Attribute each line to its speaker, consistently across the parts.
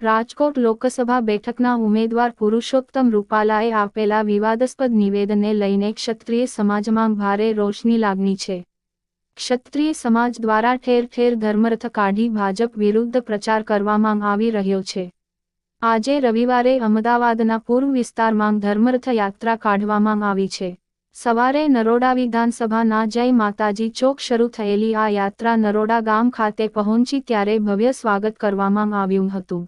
Speaker 1: રાજકોટ લોકસભા બેઠકના ઉમેદવાર પુરુષોત્તમ રૂપાલાએ આપેલા વિવાદાસ્પદ નિવેદનને લઈને ક્ષત્રિય સમાજમાં ભારે રોષની લાગણી છે. ક્ષત્રિય સમાજ દ્વારા ઠેર ઠેર ધર્મરથ કાઢી ભાજપ વિરુદ્ધ પ્રચાર કરવામાં આવી રહ્યો છે. આજે રવિવારે અમદાવાદના પૂર્વ વિસ્તારમાં ધર્મરથ યાત્રા કાઢવામાં આવી છે. સવારે નરોડા વિધાનસભાના જય માતાજી ચોક શરૂ થયેલી આ યાત્રા નરોડા ગામ ખાતે પહોંચી ત્યારે ભવ્ય સ્વાગત કરવામાં આવ્યું હતું.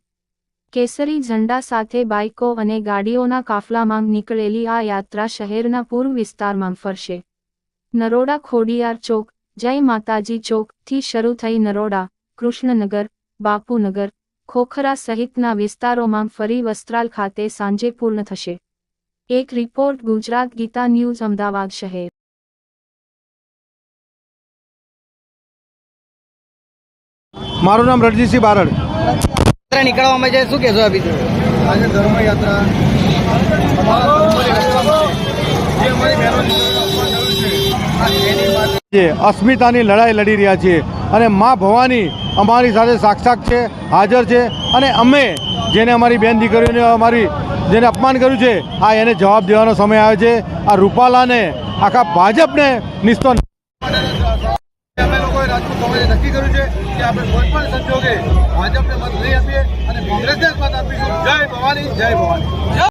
Speaker 1: કેસરી ઝંડા સાથે બાઇકો અને ગાડીઓના કાફલામાં નીકળેલી આ યાત્રા શહેરના પૂર્વ વિસ્તારમાં ફરશે. નરોડા ખોડિયાર ચોક, જય માતાજી ચોકથી શરૂ થઈ નરોડા, કૃષ્ણનગર, બાપુનગર, ખોખરા સહિતના વિસ્તારોમાં ફરી વસ્ત્રાલ ખાતે સાંજે પૂર્ણ થશે. એક રિપોર્ટ, ગુજરાત ગીતા ન્યૂઝ, અમદાવાદ શહેર.
Speaker 2: મારું નામ રણજીતસિંહ બારડ.
Speaker 3: નીકળવામાં છે. શું કહેશો અભી
Speaker 2: આજે ધર્મયાત્રા. અસ્મિતાની લડાઈ લડી રહ્યા છીએ અને મા ભવાની અમારી સાથે સાક્ષાત છે હાજર છે અને અમે જેને અમારી બેન દીકરીઓને અમારી જેને અપમાન કર્યું છે આ એને જવાબ દેવાનો સમય આવે છે. આ રૂપાલાને આખા ભાજપને નિસ્તો રાજકોટ સમાજે નક્કી કર્યું છે કે આપણે કોઈ પણ સંજોગે ભાજપને મત નહીં આપીએ અને કોંગ્રેસને જ મત આપીશું. જય ભવાની જય ભવાની.